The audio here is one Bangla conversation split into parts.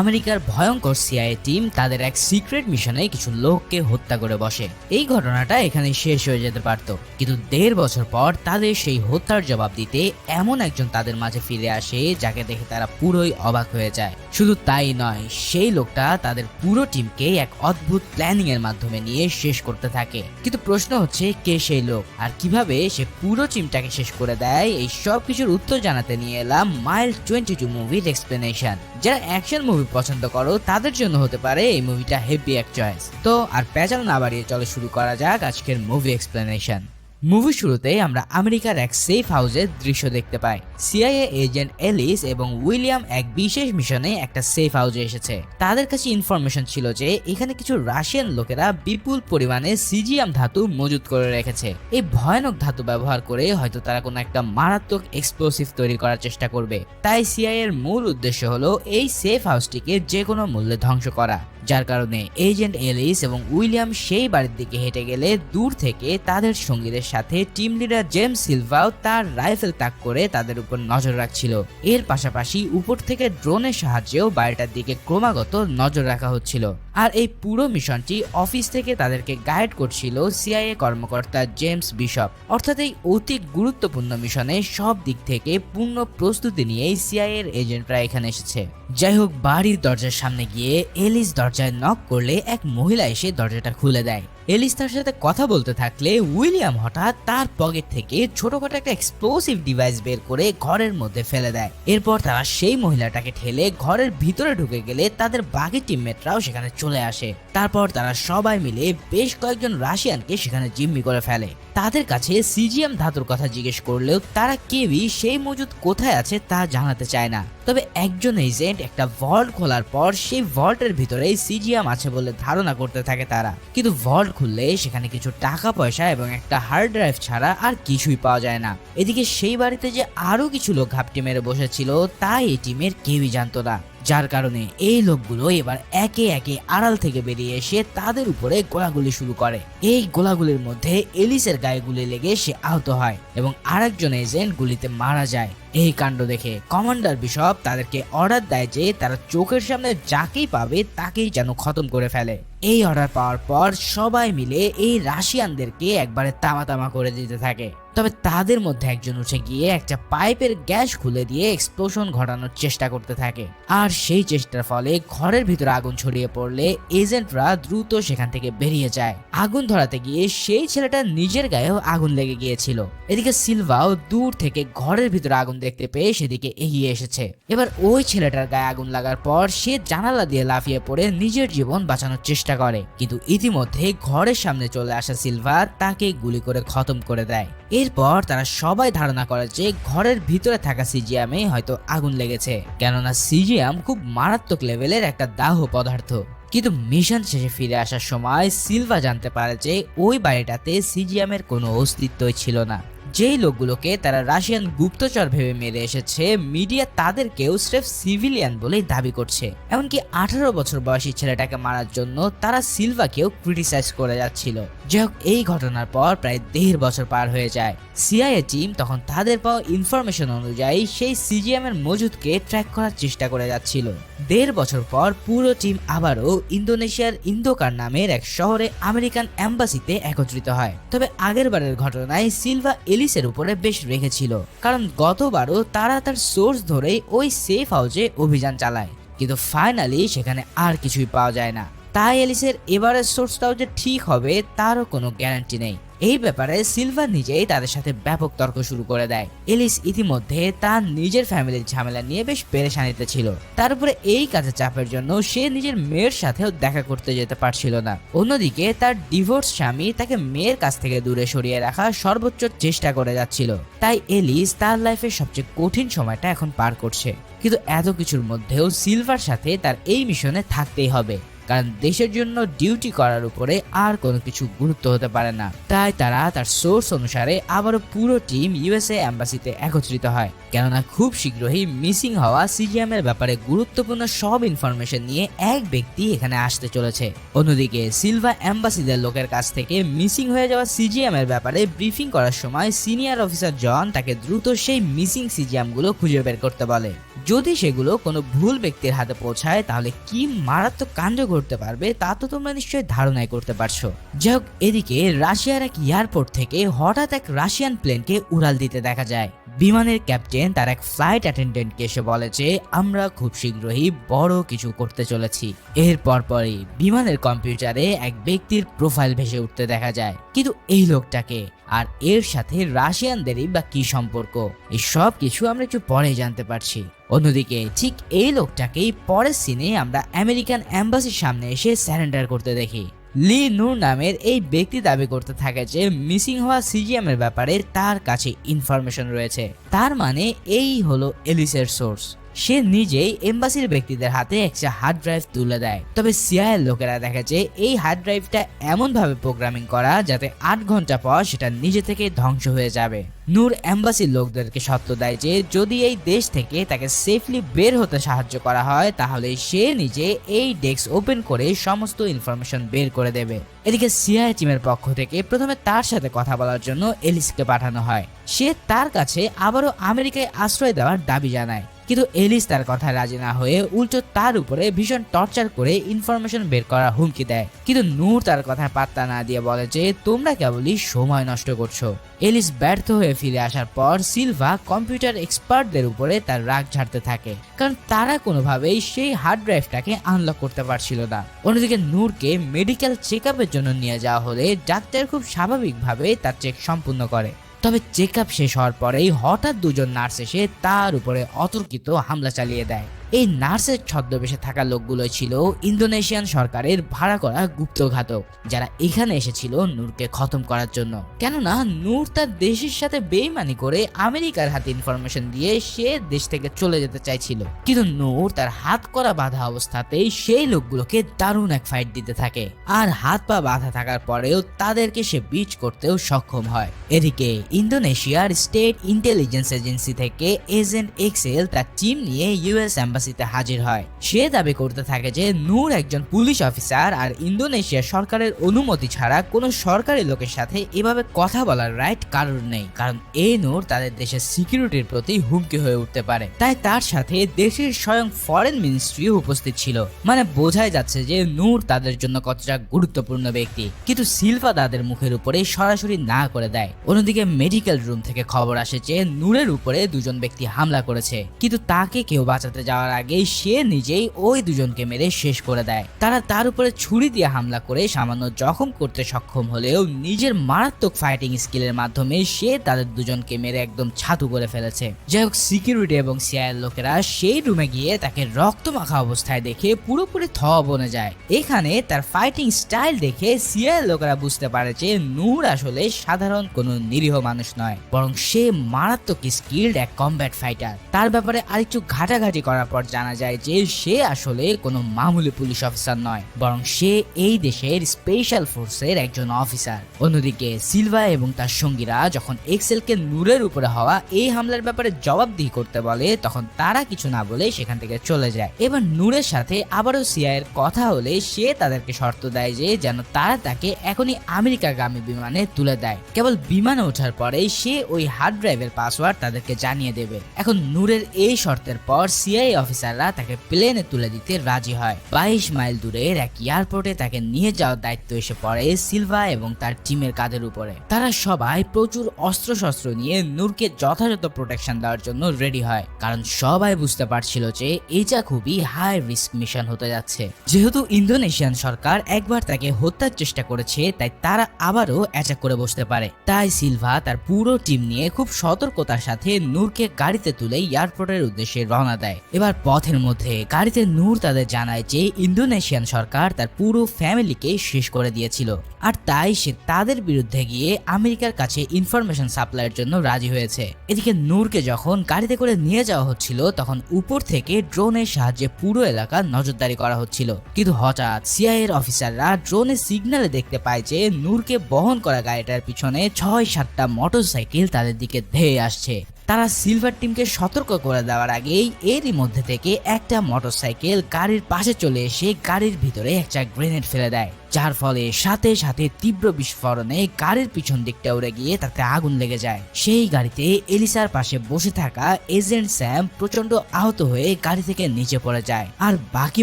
আমেরিকার ভয়ঙ্কর সিআইএ টিম তাদের এক সিক্রেট মিশনে কিছু লোককে হত্যা করে বসে। এই ঘটনাটা এখানে শেষ হয়ে যেতে পারত। কিন্তু দেড় বছর পর তাদের সেই হত্যার জবাব দিতে এমন একজন তাদের মাঝে ফিরে আসে যাকে দেখে তারা পুরোই অবাক হয়ে যায়। শুধু তাই নয়, সেই লোকটা তাদের পুরো টিমকে এক অদ্ভুত প্ল্যানিং এর মাধ্যমে নিয়ে শেষ করতে থাকে। কিন্তু প্রশ্ন হচ্ছে, কে সেই লোক? আর কীভাবে সে পুরো টিমটাকে শেষ করে দেয়? এই সব কিছুর উত্তর জানাতে নিয়ে এলাম মাইল টোয়েন্টি টু মুভির এক্সপ্লেনেশন, যারা অ্যাকশন মুভি পছন্দ করো, তাদের জন্য হতে পারে এই মুভিটা হেভি এক চয়েস তো আর প্যাচাল না বাড়িয়ে চলে শুরু করা যাক আজকের মুভি এক্সপ্লেনেশন মুভি শুরুতে আমরা আমেরিকার এক সেফ হাউসের দৃশ্য দেখতে পাই। সিআইএ এজেন্ট এলিস এবং উইলিয়াম এক বিশেষ মিশনে একটা সেফ হাউসে এসেছে। তাদের কাছে ইনফরমেশন ছিল যে এখানে কিছু রাশিয়ান লোকেরা বিপুল পরিমাণে সিজিয়াম ধাতু মজুত করে রেখেছে। এই ভয়ানক ধাতু ব্যবহার করে হয়তো তারা কোনো একটা মারাত্মক এক্সপ্লোসিভ তৈরি করার চেষ্টা করবে। তাই সিআইএ এর মূল উদ্দেশ্য হলো এই সেফ হাউসটিকে যে কোনো মূল্যে ধ্বংস করা। যার কারণে এজেন্ট এলিস এবং উইলিয়াম সেই বাড়ির দিকে হেঁটে গেলে দূর থেকে তাদের সঙ্গীদের সাথে টিম লিডার জেমস সিলভাও তার রাইফেল তাক করে তাদের উপর নজর রাখছিল। এর পাশাপাশি উপর থেকে ড্রোনের সাহায্যেও বাড়িটার দিকে ক্রমাগত নজর রাখা হচ্ছিল। আর এই পুরো মিশনটি অফিস থেকে তাদেরকে গাইড করছিল সিআইএ কর্মকর্তা জেমস বিশপ। অর্থাৎ এই অতি গুরুত্বপূর্ণ মিশনে সব দিক থেকে পূর্ণ প্রস্তুতি নিয়েই সিআইএ এর এজেন্টরা এখানে এসেছে। যাই হোক, বাড়ির দরজার সামনে গিয়ে এলিস দরজায় নক করলে এক মহিলা এসে দরজাটা খুলে দেয়। এলিস তার সাথে কথা বলতে থাকলে উইলিয়াম হঠাৎ তার পকেট থেকে ছোটখাটো একটা এক্সপ্লোসিভ ডিভাইস বের করে ঘরের মধ্যে ফেলে দেয়। এরপর তারা সেই মহিলাটাকে ঠেলে ঘরের ভিতরে ঢুকে গেলে তাদের বাকি টিমমেটরাও সেখানে চলে আসে। তারপর তারা সবাই মিলে বেশ কয়েকজন রাশিয়ানকে সেখানে জিম্মি করে ফেলে। তাদের কাছে সিজিএম ধাতুর কথা জিজ্ঞেস করলেও তারা কেউই সেই মজুদ কোথায় আছে তা জানাতে চায় না। তবে একজন এজেন্ট একটা ভল্ট খোলার পর সেই ভল্টের ভিতরে সিজিএম আছে বলে ধারণা করতে থাকে তারা। কিন্তু ভল্ট খুললে সেখানে কিছু টাকা পয়সা এবং একটা হার্ড ড্রাইভ ছাড়া আর কিছুই পাওয়া যায় না। এদিকে সেই বাড়িতে যে আরও কিছু লোক ঘাপটি মেরে বসেছিল, তা এই টিমের কেউই জানতো না। যার কারণে এই লোকগুলো এবার একে একে আড়াল থেকে বেরিয়ে এসে তাদের উপরে গোলাগুলি শুরু করে। এই গোলাগুলির মধ্যে এলিসের গায়ে গুলি লেগে সে আহত হয় এবং আরেকজন এজেন্ট গুলিতে মারা যায়। এই কাণ্ড দেখে কমান্ডার বিশপ তাদেরকে অর্ডার দেয় যে তারা চোখের সামনে যাকেই পাবে তাকেই যেন খতম করে ফেলে। এই অর্ডার পাওয়ার পর সবাই মিলে এই রাশিয়ানদেরকে একবারে তামা তামা করে দিতে থাকে। তবে তাদের মধ্যে একজন উঠে গিয়ে একটা পাইপের গ্যাস খুলে দিয়ে এক্সপ্লোশন ঘটানোর চেষ্টা করতে থাকে। আর সেই চেষ্টার ফলে ঘরের ভিতরে আগুন ছড়িয়ে পড়লে এজেন্টরা দ্রুত সেখান থেকে বেরিয়ে যায়। আগুন ধরাতে গিয়ে সেই ছেলেটা নিজের গায়েও আগুন লেগে গিয়েছিল। এদিকে সিলভাও দূর থেকে ঘরের ভিতরে আগুন দেখতে পেয়ে সেদিকে এগিয়ে এসেছে। এবার ওই ছেলেটার গায়ে আগুন লাগার পর সে জানালা দিয়ে লাফিয়ে পড়ে নিজের জীবন বাঁচানোর চেষ্টা করে। কিন্তু ইতিমধ্যে ঘরের সামনে চলে আসা সিলভা তাকে গুলি করে খতম করে দেয়। এরপর তারা সবাই ধারণা করে যে ঘরের ভিতরে থাকা সিজিয়ামে হয়তো আগুন লেগেছে। কেননা সিজিয়াম খুব মারাত্মক লেভেলের একটা দাহ পদার্থ। কিন্তু মিশন শেষে ফিরে আসার সময় সিলভা জানতে পারে যে ওই বাড়িটাতে সিজিয়ামের কোনো অস্তিত্বই ছিল না। যেই লোকগুলোকে তারা রাশিয়ান গুপ্তচর ভেবে মেরে এসেছে, মিডিয়া তাদেরকেও স্রেফ সিভিলিয়ান বলেই দাবি করছে। এমনকি আঠারো বছর বয়সী ছেলেটাকে মারার জন্য তারা সিলভাকেও ক্রিটিসাইজ করে যাচ্ছিল। যাই হোক, এই ঘটনার পর প্রায় দেড় বছর পার হয়ে যায়। সিআইএ টিম তখন তাদের পাওয়া ইনফরমেশন অনুযায়ী সেই সিজিএম এর মজুদকে ট্র্যাক করার চেষ্টা করে যাচ্ছিল। দেড় বছর পর পুরো টিম আবারও ইন্দোনেশিয়ার ইন্দোকার নামের এক শহরে আমেরিকান অ্যাম্বাসিতে একত্রিত হয়। তবে আগের বারের ঘটনায় সিলভা এলিসের উপরে বেশ রেখেছিল, কারণ গতবারও তারা তার সোর্স ধরেই ওই সেফ হাউজে অভিযান চালায়। কিন্তু ফাইনালি সেখানে আর কিছুই পাওয়া যায় না। তাই এলিসের এবারের সোর্সটাও যে ঠিক হবে, তারও কোনো গ্যারান্টি নেই। এই ব্যাপারে সিলভার নিজেই তাদের সাথে ব্যাপক তর্ক শুরু করে দেয়। এলিস ইতিমধ্যে তার নিজের ফ্যামিলির ঝামেলা নিয়ে বেশ পেরেশানিতে ছিল। তার উপরে এই কাজের চাপের জন্য সে নিজের মেয়ের সাথেও দেখা করতে যেতে পারছিল না। অন্যদিকে তার ডিভোর্স স্বামী তাকে মেয়ের কাছ থেকে দূরে সরিয়ে রাখা সর্বোচ্চ চেষ্টা করে যাচ্ছিল। তাই এলিস তার লাইফের সবচেয়ে কঠিন সময়টা এখন পার করছে। কিন্তু এত কিছুর মধ্যেও সিলভার সাথে তার এই মিশনে থাকতেই হবে। কারণ দেশের জন্য ডিউটি করার উপরে আর কোনো কিছু গুরুত্ব হতে পারে না। তাই তারা তার সোর্স অনুসারে আবারও পুরো টিম ইউএসএ অ্যাম্বাসিতে একত্রিত হয়। কেননা খুব শীঘ্রই মিসিং হওয়া সিজিএম এর ব্যাপারে গুরুত্বপূর্ণ সব ইনফরমেশন নিয়ে এক ব্যক্তি এখানে আসতে চলেছে। অন্যদিকে সিলভা অ্যাম্বাসিদের লোকের কাছ থেকে মিসিং হয়ে যাওয়া সিজিএম এর ব্যাপারে ব্রিফিং করার সময় সিনিয়র অফিসার জন তাকে দ্রুত সেই মিসিং সিজিএমগুলো খুঁজে বের করতে বলে। যদি সেগুলো কোনো ভুল ব্যক্তির হাতে পৌঁছায়, তাহলে কি মারাত্মক কাণ্ড ঘটতে পারবে, তা তো তোমরা নিশ্চয়ই ধারণাই করতে পারছ। যাই হোক এদিকে রাশিয়ার এক এয়ারপোর্ট থেকে হঠাৎ এক রাশিয়ান প্লেনকে উড়াল দিতে দেখা যায়। বিমানের ক্যাপ্টেন তার এক ফ্লাইট অ্যাটেন্ডেন্টকে এসে বলে যে, আমরা খুব শীঘ্রই বড় কিছু করতে চলেছি। এর পরপরই বিমানের কম্পিউটারে এক ব্যক্তির প্রোফাইল ভেসে উঠতে দেখা যায়। কিন্তু এই লোকটাকে আর এর সাথে রাশিয়ানদেরই বা কি সম্পর্ক? এই সব কিছু আমরা একটু পরে জানতে পারছি। অন্যদিকে, ঠিক এই লোকটাকেই পরের সিনে আমরা আমেরিকান অ্যাম্বাসির সামনে এসে স্যারেন্ডার করতে দেখি। লি নূর নামের এই ব্যক্তি দাবি করতে থাকে যে মিসিং হওয়া সিজিএম এর ব্যাপারে তার কাছে ইনফরমেশন রয়েছে। তার মানে এই হলো এলিসের সোর্স সে নিজেই এম্বাসির ব্যক্তিদের হাতে একটা হার্ড ড্রাইভ তুলে দেয়। তবে সিআইয়ের লোকেরা দেখা যে এই হার্ড ড্রাইভটা এমনভাবে প্রোগ্রামিং করা যাতে আট ঘণ্টা পর সেটা নিজে থেকে ধ্বংস হয়ে যাবে। নূর এম্বাসির লোকদেরকে সত্য দেয় যে যদি এই দেশ থেকে তাকে সেফলি বের হতে সাহায্য করা হয়, তাহলে সে নিজে এই ডেস্ক ওপেন করে সমস্ত ইনফরমেশন বের করে দেবে। এদিকে সিআই টিমের পক্ষ থেকে প্রথমে তার সাথে কথা বলার জন্য এলিসকে পাঠানো হয়। সে তার কাছে আবারও আমেরিকায় আশ্রয় দেওয়ার দাবি জানায়। কিন্তু এলিস তার কথা রাজি না হয়ে উল্টো তার উপরে ভীষণ টর্চার করে ইনফরমেশন বের করার হুমকি দেয়। কিন্তু নূর তার কথা পাত্তা না দিয়ে বলে যে, তোমরা কেবলই সময় নষ্ট করছ। এলিস ব্যর্থ হয়ে ফিরে আসার পর সিলভা কম্পিউটার এক্সপার্টদের উপরে তার রাগ ঝাড়তে থাকে। কারণ তারা কোনোভাবেই সেই হার্ড ড্রাইভটাকে আনলক করতে পারছিল না। অন্যদিকে নূরকে মেডিকেল চেক জন্য নিয়ে যাওয়া হলে ডাক্তার খুব স্বাভাবিকভাবে তার চেক সম্পূর্ণ করে। তবে চেক শেষ হওয়ার পরেই হঠাৎ দুজন নার্স এসে তার উপরে অতর্কিত হামলা চালিয়ে দেয়। এই নার্সের ছদ্মবেশে থাকা লোকগুলো ছিল ইন্দোনেশিয়ান সরকারের ভাড়া করা গুপ্তঘাতক যারা এখানে এসেছিল নূরকে খতম করার জন্য। কেননা, নূর তার দেশের সাথে বেইমানি করে আমেরিকার হাতে ইনফরমেশন দিয়ে সে দেশ থেকে চলে যেতে চাইছিল। কিন্তু নূর তার হাত করা বাধা অবস্থাতেই সেই লোকগুলোকে দারুণ এক ফাইট দিতে থাকে। আর হাত পা বাধা থাকার পরেও তাদেরকে সে বিচ করতেও সক্ষম হয়। এদিকে, ইন্দোনেশিয়ার স্টেট ইন্টেলিজেন্স এজেন্সি থেকে এজেন্ট এক্সেল তার টিম নিয়ে ইউএস অ্যাম্বাসিতে হাজির হয়। সে দাবি করতে থাকে যে নূর একজন পুলিশ অফিসার আর ইন্দোনেশিয়া সরকারের অনুমতি ছাড়া কোনো সরকারি লোকের সাথে এভাবে কথা বলার রাইট কারণ নেই। কারণ এই নূর তাদের দেশের সিকিউরিটির প্রতি হুমকি হয়ে উঠতে পারে। তাই তার সাথে দেশের স্বয়ং ফরেন মিনিস্ট্রিও উপস্থিত ছিল। মানে বোঝাই যাচ্ছে যে নূর তাদের জন্য কতটা গুরুত্বপূর্ণ ব্যক্তি। কিন্তু সিলভা তাদের মুখের উপরে সরাসরি না করে দেয়। অন্যদিকে মেডিকেল রুম থেকে খবর আসে যে নূরের উপরে দুজন ব্যক্তি হামলা করেছে। কিন্তু তাকে কেউ বাঁচাতে যাওয়ার আগে সে নিজেই ওই দুজনকে মেরে শেষ করে দেয়। তারা তার উপরে ছুরি দিয়ে হামলা করে সামান্য জখম করতে সক্ষম হলেও নিজের মারাত্মক ফাইটিং স্কিলের মাধ্যমে সে তাদের দুজনকে মেরে একদম ছাতু করে ফেলেছে। যাই হোক সিকিউরিটি এবং সিআইয়ের লোকেরা সেই রুমে গিয়ে তাকে রক্ত মাখা অবস্থায় দেখে পুরোপুরি থ বনে যায়। এখানে তার ফাইটিং স্টাইল দেখে সিআইয়ের লোকেরা বুঝতে পারে যে নূর আসলে সাধারণ কোনো নিরীহ মানুষ নয়, বরং সে মারাত্মক স্কিল্ড এক কমব্যাট ফাইটার তার ব্যাপারে আরেকটু ঘাটাঘাটি করার পর জানা যায় যে সে আসলে কোনো মামুলি পুলিশ অফিসার নয়, বরং সে এই দেশের স্পেশাল ফোর্সের একজন অফিসার। অন্যদিকে সিলভা এবং তার সঙ্গীরা যখন এক্সেলকে নূরের উপরে হওয়া এই হামলার ব্যাপারে জবাবদিহি করতে বলে, তখন তারা কিছু না বলে সেখান থেকে চলে যায়। এবার নূরের সাথে আবারও সিআইয়ের কথা হলে সে তাদেরকে শর্ত দেয় যে যেন তারা তাকে এখনই আমেরিকাগামী বিমানে তুলে দেয়। কেবল বিমানে ওঠার পরেই সে ওই হার্ড ড্রাইভের পাসওয়ার্ড তাদেরকে জানিয়ে দেবে। এখন নূরের এই শর্তের পর সিআই অফিসাররা তাকে প্লেনে তুলে দিতে রাজি হয়। বাইশ মাইল দূরের এক এয়ারপোর্টে তাকে নিয়ে যাওয়ার দায়িত্ব এসে পড়ে সিলভা এবং তার টিমের কাঁধের উপরে। তারা সবাই প্রচুর অস্ত্রশস্ত্র নিয়ে নূরকে যথাযথ প্রোটেকশন দেওয়ার জন্য রেডি হয়। কারণ সবাই বুঝতে পারছিল যে এটা খুবই হাই রিস্ক মিশন হতে যাচ্ছে। যেহেতু ইন্দোনেশিয়ান সরকার একবার তাকে হত্যার চেষ্টা করেছে, তাই তারা আবারও অ্যাটাক করে বসতে পারে। তাই সিলভা তার পুরো টিম নিয়ে খুব সতর্কতার সাথে নূরকে গাড়িতে তুলে এয়ারপোর্টের উদ্দেশ্যে রওনা দেয়। এবার পথের মধ্যে। গাড়িতে নূর তাদের জানায় যে, ইন্দোনেশিয়ান সরকার তার পুরো ফ্যামিলিকে শেষ করে দিয়েছিল। আর তাই সে তাদের বিরুদ্ধে গিয়ে আমেরিকার কাছে ইনফরমেশন সাপ্লাইয়ের জন্য রাজি হয়েছে। এদিকে নূরকে যখন গাড়িতে করে নিয়ে যাওয়া হচ্ছিল, তখন উপর থেকে ড্রোনের সাহায্যে পুরো এলাকা নজরদারি করা হচ্ছিল। কিন্তু হঠাৎ সিআইএর অফিসাররা ড্রোনের সিগন্যালে দেখতে পায় যে, নূরকে বহন করা গাড়িটার পিছনে ছয় সাতটা মোটরসাইকেল তাদের দিকে ধেয়ে আসছে। তারা সিলভার টিমকে সতর্ক করে দেওয়ার আগেই এরই মধ্যে থেকে একটা মোটরসাইকেল গাড়ির পাশে চলে এসে গাড়ির ভিতরে একটা গ্রেনেড ফেলে দেয়। যার ফলে সাথে সাথে তীব্র বিস্ফোরণে গাড়ির পিছন দিকটা উড়ে গিয়ে তাতে আগুন লেগে যায়। সেই গাড়িতে এলিসার পাশে বসে থাকা এজেন্ট স্যাম প্রচণ্ড আহত হয়ে গাড়ি থেকে নিচে পড়ে যায়। আর বাকি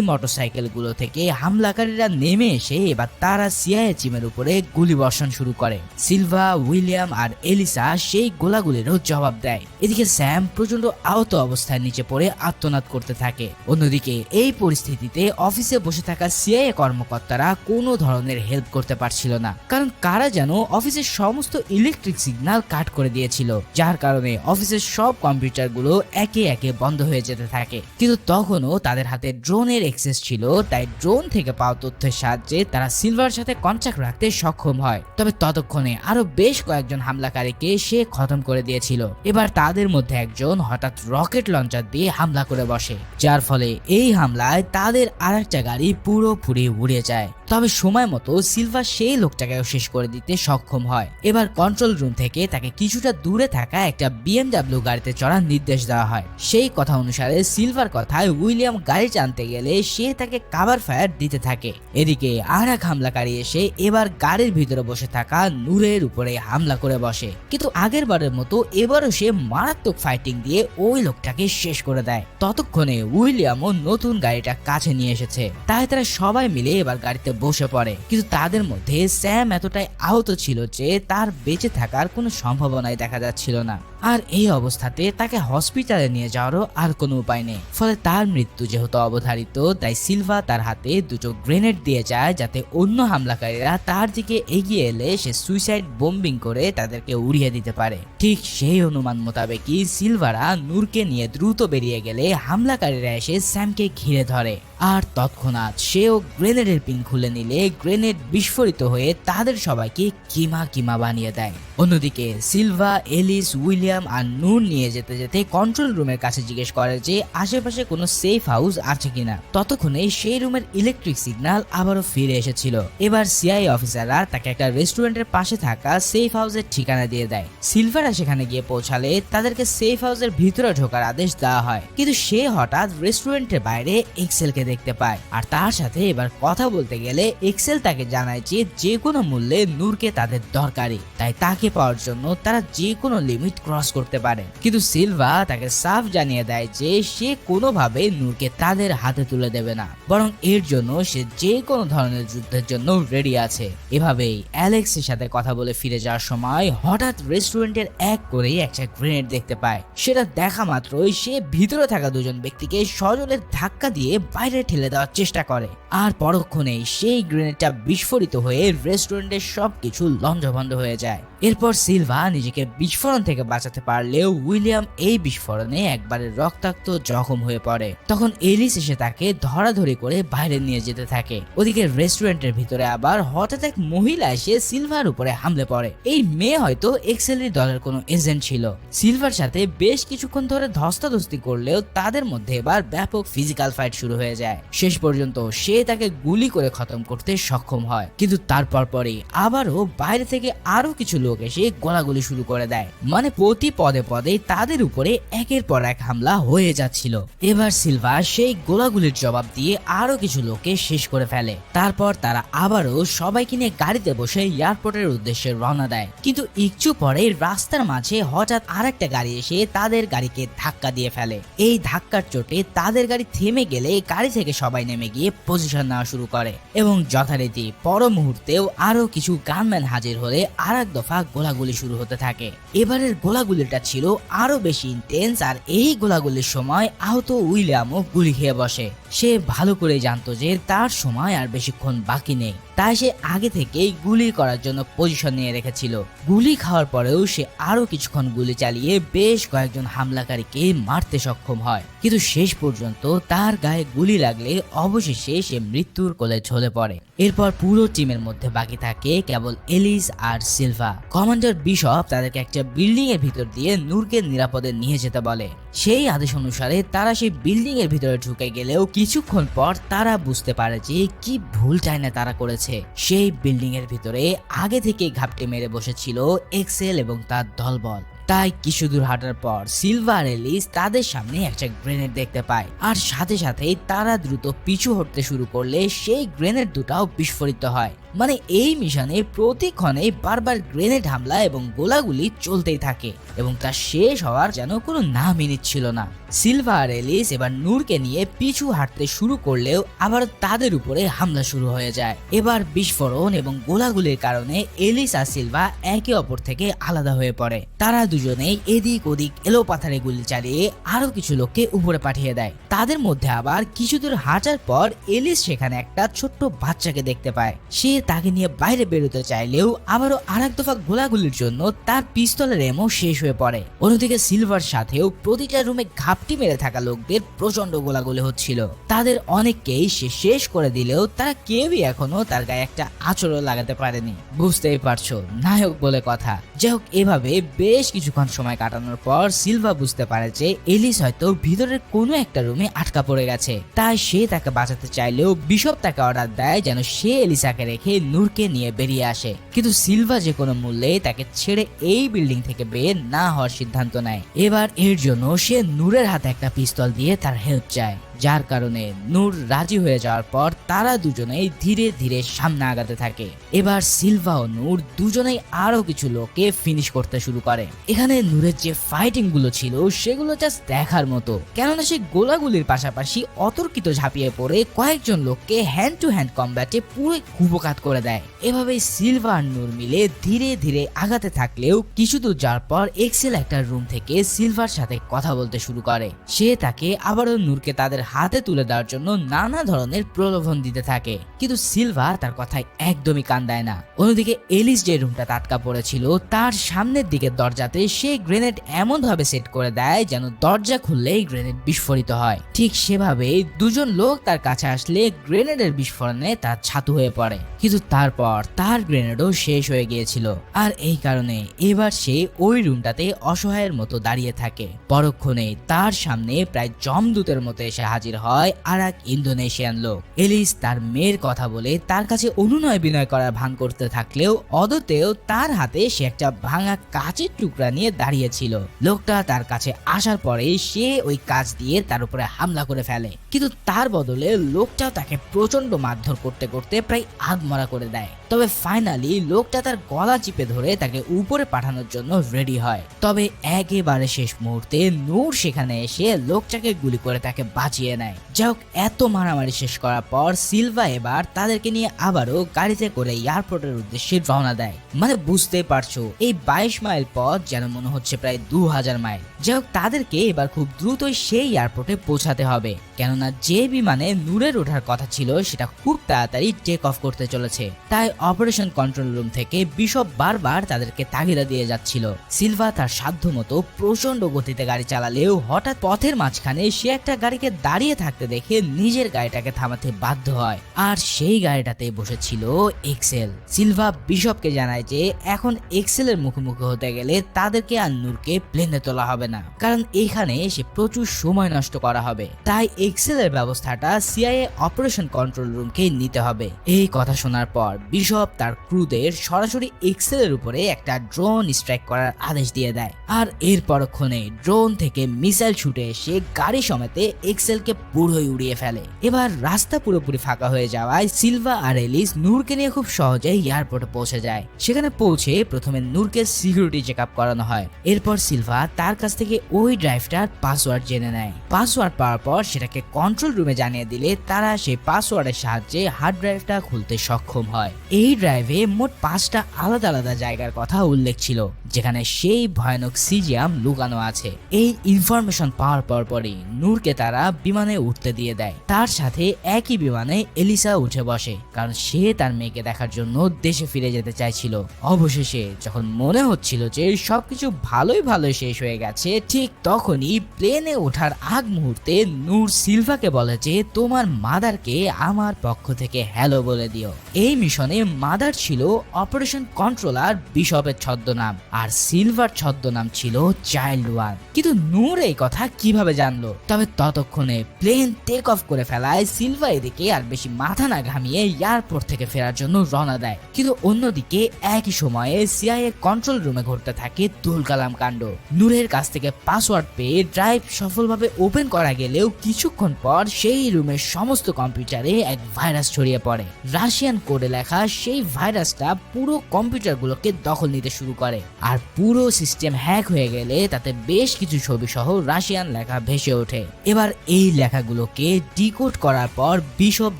মোটরসাইকেলগুলো থেকে হামলাকারীরা নেমে এসে এবার তারা সিআইএ চিমের উপরে গুলি বর্ষণ শুরু করে। সিলভা, উইলিয়াম আর এলিসা সেই গোলাগুলিরও জবাব দেয়। এদিকে স্যাম প্রচণ্ড আহত অবস্থায় নিচে পড়ে আত্মনাদ করতে থাকে। অন্যদিকে এই পরিস্থিতিতে অফিসে বসে থাকা সিআইএ কর্মকর্তারা কোনো ধরনের হেল্প করতে পারছিল না। কারণ কারা যেন অফিসের সমস্ত ইলেকট্রিক সিগন্যাল কাট করে দিয়েছিল, যার কারণে অফিসের সব কম্পিউটারগুলো একে একে বন্ধ হয়ে যেতে থাকে। কিন্তু তখনও তাদের হাতে ড্রোনের এক্সেস ছিল, তাই ড্রোন থেকে পাওয়া তথ্যের সাহায্যে তারা সিলভার সাথে কন্ট্যাক্ট রাখতে সক্ষম হয়। তবে ততক্ষণে আরও বেশ কয়েকজন হামলাকারীকে সে খতম করে দিয়েছিল। এবার তাদের মধ্যে একজন হঠাৎ রকেট লঞ্চার দিয়ে হামলা করে বসে। যার ফলে এই হামলায় তাদের আরেকটা গাড়ি পুরোপুরি উড়ে যায়। তবে সময় মতো সিলভার সেই লোকটাকেও শেষ করে দিতে সক্ষম হয়। এবার কন্ট্রোল রুম থেকে তাকে কিছুটা দূরে থাকা একটা বিএমডাব্লিউ গাড়িতে চড়ার নির্দেশ দেওয়া হয়। সেই কথা অনুসারে সিলভার কথায় উইলিয়াম গাড়ি টানতে গেলে সে তাকে কাভার ফায়ার দিতে থাকে। এদিকে আর এক হামলাকারী এসে এবার গাড়ির ভিতরে বসে থাকা নূরের উপরে হামলা করে বসে। কিন্তু আগের বারের মতো এবারও সে মারাত্মক ফাইটিং দিয়ে ওই লোকটাকে শেষ করে দেয়। ততক্ষণে উইলিয়ামও নতুন গাড়িটা কাছে নিয়ে এসেছে। তাই তারা সবাই মিলে এবার গাড়িতে বসে পড়ে। কিন্তু তাদের মধ্যে স্যাম এতটাই আহত ছিল যে তার বেঁচে থাকার কোনো সম্ভাবনাই দেখা যাচ্ছিল না। আর এই অবস্থাতে তাকে হসপিটালে নিয়ে যাওয়ারও আর কোনো উপায় নেই। ফলে তার মৃত্যু যেহেতু অবধারিত, তাই সিলভা তার হাতে দুটো গ্রেনেড দিয়ে যায় যাতে অন্য হামলাকারীরা তার দিকে এগিয়ে এলে সে সুইসাইড বোম্বিং করে তাদেরকে উড়িয়ে দিতে পারে। ঠিক সেই অনুমান মোতাবেকই সিলভারা নূরকে নিয়ে দ্রুত বেরিয়ে গেলে হামলাকারীরা এসে স্যামকে ঘিরে ধরে। আর তৎক্ষণাৎ সেও গ্রেনেডের পিন খুলে নিলে গ্রেনেড বিস্ফোরিত হয়ে তাদের সবাইকে কিমা কিমা বানিয়ে দেয়। অন্যদিকে সিলভা, এলিস, উইলিয়াম আর নূর নিয়ে যেতে যেতে কন্ট্রোল রুমের কাছে জিজ্ঞেস করে যে আশেপাশে কোনো সেফ হাউস আছে কিনা। ততক্ষণে সেই রুমের ইলেকট্রিক সিগন্যাল আবারও ফিরে এসেছিল। এবার সিআই অফিসাররা তাকে একটা রেস্টুরেন্টের পাশে থাকা সেফ হাউসের ঠিকানা দিয়ে দেয়। সিলভারা সেখানে গিয়ে পৌঁছালে তাদেরকে সেফ হাউসের ভিতরে ঢোকার আদেশ দেওয়া হয়। কিন্তু সে হঠাৎ রেস্টুরেন্টের বাইরে এক্সেলকে দেখতে পায়। আর তার সাথে এবার কথা বলতে গেলে এক্সেল তাকে জানায় যে যে কোনো মূল্যে নূরকে তাদের দরকারি। তাই তাকে পাওয়ার জন্য তারা যে কোনো লিমিট ক্রস করতে পারে। কিন্তু সিলভা তাকে সাফ জানিয়ে দেয় যে সে কোনোভাবে নূরকে তাদের হাতে তুলে দেবে না। বরং এর জন্য সে যে কোনো ধরনের যুদ্ধের জন্য রেডি আছে। এভাবেই অ্যালেক্সের সাথে কথা বলে ফিরে যাওয়ার সময় হঠাৎ রেস্টুরেন্টের এক করেই একটা গ্রেনেড দেখতে পায়। সেটা দেখা মাত্রই সে ভিতরে থাকা দুজন ব্যক্তিকে সজলের ধাক্কা দিয়ে বাইরে ঠেলে দেওয়ার চেষ্টা করে। আর পরক্ষণেই সেই গ্রেনেডটা বিস্ফোরিত হয়ে রেস্টুরেন্টের সবকিছু লঞ্জভন্ড হয়ে যায়। এরপর সিলভা নিজেকে বিস্ফোরণ থেকে বাঁচাতে পারলেও উইলিয়াম এই বিস্ফোরণে একবারে রক্তাক্ত জখম হয়ে পড়ে। তখন এলিস এসে তাকে ধরাধরি করে বাইরে নিয়ে যেতে থাকে। ওদিকে রেস্টুরেন্টের ভিতরে আবার হঠাৎ এক মহিলা এসে সিলভার উপরে হামলে পড়ে। এই মেয়ে হয়তো এক্সেলি দলের কোনো এজেন্ট ছিল। সিলভার সাথে বেশ কিছুক্ষণ ধরে ধস্তাধস্তি করলেও তাদের মধ্যে এবার ব্যাপক ফিজিক্যাল ফাইট শুরু হয়ে যায়। শেষ পর্যন্ত সে তাকে গুলি করে খতম করতে সক্ষম হয়। কিন্তু তারপর পরে আবারও বাইরে থেকে আরও কিছু লোক এসে গোলাগুলি শুরু করে দেয়। মানে প্রতি পদে পদে তাদের উপরে একের পর এক হামলা হয়ে যাচ্ছিল। এবার সিলভা সেই গোলাগুলির জবাব দিয়ে আরও কিছু লোককে শেষ করে ফেলে। তারপর তারা আবারও সবাইকে নিয়ে গাড়িতে বসে এয়ারপোর্টের উদ্দেশ্যে রওনা দেয়। কিন্তু একটু পরে রাস্তার মাঝে হঠাৎ আরেকটা গাড়ি এসে তাদের গাড়িকে ধাক্কা দিয়ে ফেলে। এই ধাক্কার চোটে তাদের গাড়ি থেমে গেলে গাড়ি থেকে সবাই নেমে গিয়ে পজিশন নেওয়া শুরু করে। এবং যথারীতি পর মুহূর্তেও আরও কিছু গানম্যান হাজির হলে আর এক দফা গোলাগুলি শুরু হতে থাকে। এবারের গোলাগুলিটা ছিল আরও বেশি ইন্টেন্স আর এই গোলাগুলির সময় আহত উইলিয়ামও গুলি খেয়ে বসে। সে ভালো করে জানতো যে তার সময় আর বেশিক্ষণ বাকি নেই। তাই সে আগে থেকেই গুলি করার জন্য পজিশন নিয়ে রেখেছিল। গুলি খাওয়ার পরেও সে আরও কিছুক্ষণ গুলি চালিয়ে বেশ কয়েকজন হামলাকারীকে মারতে সক্ষম হয়। কিন্তু শেষ পর্যন্ত তার গায়ে গুলি লাগলে অবশেষে সে মৃত্যুর কোলে ঝলে পড়ে। এরপর পুরো টিমের মধ্যে বাকি থাকে কেবল এলিস আর সিলভা। কমান্ডার বিশপ তাদেরকে একটা বিল্ডিং এর ভিতর দিয়ে নূরকে নিরাপদে নিয়ে যেতে বলে। সেই আদেশ অনুসারে তারা সেই বিল্ডিং এর ভিতরে ঢুকে গেলেও কিছুক্ষণ পর তারা বুঝতে পারে যে কি ভুল চাইনা তারা করেছে। সেই বিল্ডিং এর ভিতরে আগে থেকে ঘাপটে মেরে বসেছিল এক্সেল এবং তার দলবল। তাই কিছু দূর হাঁটার পর সিলভার এলিস তাদের সামনে একটা গ্রেনেড দেখতে পায়। আর সাথে সাথেই তারা দ্রুত পিছু হটতে শুরু করলে সেই গ্রেনেড দুটাও বিস্ফোরিত হয়। মানে এই মিশনে প্রতিক্ষণে বারবার গ্রেনেড হামলা এবং গোলাগুলি চলতেই থাকে এবং তা শেষ হওয়ার যেন কোনো নামই নিচ্ছিল না। সিলভার এলিস এবার নূরকে নিয়ে পিছু হাঁটতে শুরু করলেও আবার তাদের উপরে হামলা শুরু হয়ে যায়। এবার বিস্ফোরণ এবং গোলাগুলির কারণে এলিস আর সিলভা একে অপর থেকে আলাদা হয়ে পড়ে। তারা দুজনেই এদিক ওদিক এলো পাথারে গুলি চালিয়ে আরও কিছু লোককে উপরে পাঠিয়ে দেয়। তাদের মধ্যে আবার কিছু দূর হাঁটার পর এলিস সেখানে একটা ছোট্ট বাচ্চাকে দেখতে পায়। সে তাকে নিয়ে বাইরে বেরোতে চাইলেও আবারও আরেক দফা গোলাগুলির জন্য তার পিস্তলের এমও শেষ হয়ে পড়ে। অন্যদিকে সিলভার সাথেও প্রতিটা রুমে ঘাপটি মেরে থাকা লোকদের প্রচণ্ড গোলাগুলি হচ্ছিল। তাদের অনেককেই সে শেষ করে দিলেও তারা কেউই এখনও তার গায়ে একটা আচরণ লাগাতে পারেনি। বুঝতেই পারছ, নায়ক বলে কথা। যাই হোক, এভাবে বেশ কিছুক্ষণ সময় কাটানোর পর সিলভা বুঝতে পারে যে এলিস হয়তো ভিতরের কোনো একটা রুমে আটকা পড়ে গেছে। তাই সে তাকে বাঁচাতে চাইলেও বিশপ তাকে অর্ডার দেয় যেন সে এলিসাকে রেখে নূরকে নিয়ে বেরিয়ে আসে। কিন্তু সিলভা যে কোনো মূল্যে তাকে ছেড়ে এই বিল্ডিং থেকে বের না হওয়ার সিদ্ধান্ত নেয়। এবার এর জন্য সে নূরের হাতে একটা পিস্তল দিয়ে তার হেল্প চায়। যার কারণে নূর রাজি হয়ে যাওয়ার পর তারা দুজনেই ধীরে ধীরে সামনে আগাতে থাকে। এবার সিলভা ও নূর দুজনেই আরও কিছু লোককে ফিনিশ করতে শুরু করে। এখানে নূরের যে ফাইটিংগুলো ছিল, সেগুলো জাস্ট দেখার মতো। কেননা সে গোলাগুলির পাশাপাশি অতর্কিত ঝাঁপিয়ে পড়ে কয়েকজন লোককে হ্যান্ড টু হ্যান্ড কম্ব্যাটে পুরো কুপকাত করে দেয়। এভাবে সিলভা আর নূর মিলে ধীরে ধীরে আগাতে থাকলেও কিছু দূর যাওয়ার পর এক্সেল একটা রুম থেকে সিলভার সাথে কথা বলতে শুরু করে। সে তাকে আবারও নূরকে তাদের হাতে তুলে দেওয়ার জন্য নানা ধরনের প্রলোভন দিতে থাকে। কিন্তু সিলভার তার কথায় একদমই কান দেয় না। অন্যদিকে এলিস যে রুমটা তাটকা পড়েছিল, তার সামনের দিকে দরজাতে সে গ্রেনেড এমন ভাবে সেট করে দেয় যেন দরজা খুললেই গ্রেনেড বিস্ফোরিত হয়। ঠিক সেভাবে দুজন লোক তার কাছে আসলে গ্রেনেডের বিস্ফোরণে তার ছাতু হয়ে পড়ে। কিন্তু তারপর তার গ্রেনেডও শেষ হয়ে গিয়েছিল। আর এই কারণে এবার সে ওই রুমটাতে অসহায়ের মতো দাঁড়িয়ে থাকে। পরক্ষণে তার সামনে প্রায় জমদূতের মতো এসে হাজির হয় আর এক ইন্দোনেশিয়ান লোক। এলিস তার মেয়ের কথা বলে তার কাছে অনুনয় বিনয় করার ভান করতে থাকলেও অদতেও তার হাতে সে একটা ভাঙা কাচের টুকরা নিয়ে দাঁড়িয়েছিল। লোকটা তার কাছে আসার পরে সে ওই কাজ দিয়ে তার উপরে হামলা করে ফেলে। কিন্তু তার বদলে লোকটাও তাকে প্রচণ্ড মারধর করতে করতে প্রায় আধমরা করে দেয়। তবে ফাইনালি লোকটা তার গলা চিপে ধরে তাকে উপরে পাঠানোর জন্য রেডি হয়। তবে একেবারে শেষ মুহূর্তে নূর সেখানে এসে লোকটাকে গুলি করে তাকে বাঁচিয়ে নেয়। যাই হোক, এত মারামারি শেষ করার পর সিলভা এবার তাদেরকে নিয়ে আবারও গাড়িতে করে এয়ারপোর্টের উদ্দেশ্যে রওনা দেয়। মানে বুঝতে পারছ, এই বাইশ মাইল পথ যেন মনে হচ্ছে প্রায় দু হাজার মাইল। যাই হোক, তাদেরকে এবার খুব দ্রুতই সেই এয়ারপোর্টে পৌঁছাতে হবে। কেননা যে বিমানে নূরের ওঠার কথা ছিল, সেটা খুব তাড়াতাড়ি টেক অফ করতে চলেছে। তাই অপারেশন কন্ট্রোল রুম থেকে বিশপ বারবার তাদেরকে তাগিদা দিয়ে যাচ্ছিল। সিলভা তার সাধ্যমতো প্রচণ্ড গতিতে গাড়ি চালালেও হঠাৎ পথের মাঝখানে সে একটা গাড়িকে দাঁড়িয়ে থাকতে দেখে নিজের গাড়িটাকে থামাতে বাধ্য হয়। আর সেই গাড়িটাতে বসেছিল এক্সেল। সিলভা বিশপকে জানায় যে এখন এক্সেলের মুখোমুখি হতে গেলে তাদেরকে আর নূরকে প্লেনে তোলা হবে না। কারণ এখানে সে প্রচুর সময় নষ্ট করা হবে। তাই এক্সেলের ব্যবস্থাটা সিআইএ অপারেশন কন্ট্রোল রুমকে নিতে হবে। এই কথা শোনার পর বিশপ তার ক্রুদের সরাসরি এক্সেলের উপরে একটা ড্রোন স্ট্রাইক করার আদেশ দিয়ে দেয়। আর এর পরক্ষণে ড্রোন থেকে মিসাইল ছুটে এসে গাড়ি সমেতে এক্সেলকে পুরোই উড়িয়ে ফেলে। এবার রাস্তা পুরোপুরি ফাঁকা হয়ে যাওয়ায় সিলভা আর এলিস নূরকে নিয়ে খুব সহজে এয়ারপোর্টে পৌঁছে যায়। সেখানে পৌঁছে প্রথমে নূরকে সিকিউরিটি চেক আপ করানো হয়। এরপর সিলভা তার কাছ থেকে ওই ড্রাইভটার পাসওয়ার্ড জেনে নেয়। পাসওয়ার্ড পাওয়ার পর সেটাকে কন্ট্রোল রুমে জানিয়ে দিলে তারা সেই পাসওয়ার্ডের সাহায্যে হার্ড ড্রাইভটা খুলতে সক্ষম হয়। এই ড্রাইভে মোট পাঁচটা আলাদা আলাদা জায়গার কথা উল্লেখ ছিল, যেখানে সেই ভয়ানক সিজিয়াম লুকানো আছে। এই ইনফরমেশন পাওয়ার পর পরই নূরকে তারা বিমানে উঠতে দিয়ে দেয়। তার সাথে একই বিমানে এলিসা উঠে বসে, কারণ সে তার মেয়েকে দেখার জন্য দেশে ফিরে যেতে চাইছিল। অবশেষে যখন মনে হচ্ছিল যে সবকিছু ভালোই ভালোই শেষ হয়ে গেছে, ঠিক তখনই প্লেনে ওঠার আগ মুহূর্তে নূর সিলভাকে বলে যে, তোমার মাদারকে আমার পক্ষ থেকে হ্যালো বলে দিও। এই মিশনে মাদার ছিল অপারেশন কন্ট্রোলার বিশপের ছদ্মনাম, আর সিলভার ছদ্মনাম ছিল চাইল্ড ওয়ান। কিন্তু নূর এই কথা কীভাবে জানলো? তবে ততক্ষণে প্লেন টেক অফ করে ফেলায় সিলভা এদিকে আর বেশি মাথা না ঘামিয়ে এয়ারপোর্ট থেকে ফেরার জন্য রওনা দেয়। কিন্তু অন্যদিকে একই সময়ে সিআইএ কন্ট্রোল রুমে ঘটতে থাকে তুলকালাম কাণ্ড। নূরের কাছ থেকে পাসওয়ার্ড পেয়ে ড্রাইভ সফলভাবে ওপেন করা গেলেও কিছুক্ষণ পর সেই রুমের সমস্ত কম্পিউটারে এক ভাইরাস ছড়িয়ে পড়ে। রাশিয়ান কোডে লেখা সেই ভাইরাসটা পুরো কম্পিউটারগুলোকে দখল নিতে শুরু করে। আর পুরো সিস্টেম হ্যাক হয়ে গেলে তাতে বেশ কিছু ছবি সহ রাশিয়ান লেখা ভেসে ওঠে। এবার এই লেখাগুলোকে ডিকোড করার পর বিশপ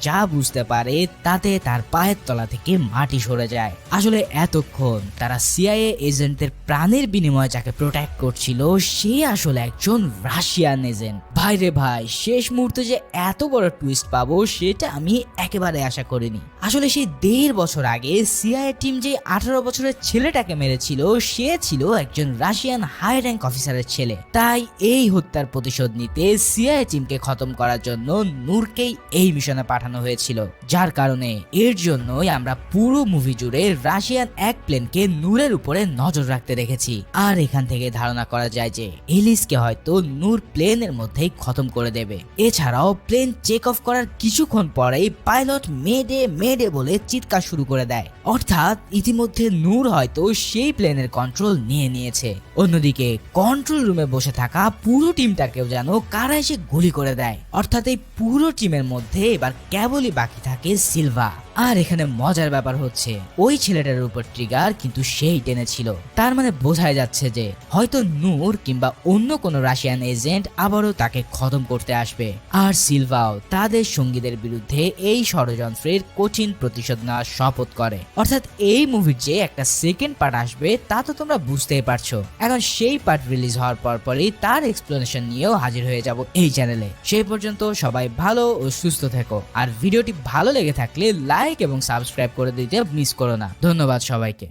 যা বুঝতে পারে তাতে তার পায়ের তলা থেকে মাটি সরে যায়। আসলে এতক্ষণ তারা সিআইএ এজেন্টদের প্রাণের বিনিময়ে যাকে প্রোটেক্ট করছিল, সে আসলে একজন রাশিয়ান এজেন্ট। ভাই রে ভাই, শেষ মুহূর্তে যে এত বড় টুইস্ট পাবো, সেটা আমি একেবারে আশা করিনি। আসলে সেই দেড় বছর আগে সিআইএ টিম যে আঠারো বছরের ছেলেটাকে মেরেছিল, সে ছিল একজন রাশিয়ান হাই র্যাঙ্ক অফিসারের ছেলে। তাই এই হত্যার প্রতিশোধ নিতে সিআইএ টিমকে খতম করার জন্য নূরকেই এই মিশনে পাঠানো হয়েছিল। যার কারণে এর জন্যই আমরা পুরো মুভি জুড়ে রাশিয়ান এক প্লেনকে নূরের উপরে নজর রাখতে দেখেছি। আর এখান থেকে ধারণা করা যায় যে এলিসকে হয়তো নূর প্লেনের মধ্যেই খতম করে দেবে। এছাড়াও প্লেন চেক অফ করার কিছুক্ষণ পরেই পাইলট মেডে মেডে বলে চিৎকার শুরু করে দেয়। অর্থাৎ ইতিমধ্যে নূর হয়তো সেই প্লেনের কন্ট্রোল নিয়ে নিয়েছে। অন্যদিকে কন্ট্রোল রুমে বসে থাকা পুরো টিমটাকেও যেন কারা এসে গুলি করে দেয়। অর্থাৎ এই পুরো টিমের মধ্যে এবার কেবলই বাকি থাকে সিলভা। আর এখানে মজার ব্যাপার হচ্ছে, ওই ছেলেটার উপর ট্রিগার কিন্তু সেই টেনেছিল তার মানে বোঝাই যাচ্ছে যে, হয়তো নূর কিংবা অন্য কোনো রাশিয়ান এজেন্ট আবারও তাকে খতম করতে আসবে। আর সিলভাও তাদের সঙ্গীদের বিরুদ্ধে এই ষড়যন্ত্রের কঠিন প্রতিশোধ নেওয়ার শপথ করে। অর্থাৎ এই মুভির যে একটা সেকেন্ড পার্ট আসবে, তা তো তোমরা বুঝতেই পারছ। এখন সেই পার্ট রিলিজ হওয়ার পর পরই তার এক্সপ্লেনেশন নিয়েও হাজির হয়ে যাব এই চ্যানেলে সেই পর্যন্ত সবাই ভালো ও সুস্থ থেকো। আর ভিডিওটি ভালো লেগে থাকলে লাইক এবং সাবস্ক্রাইব করে দিতে মিস করো না। ধন্যবাদ সবাইকে।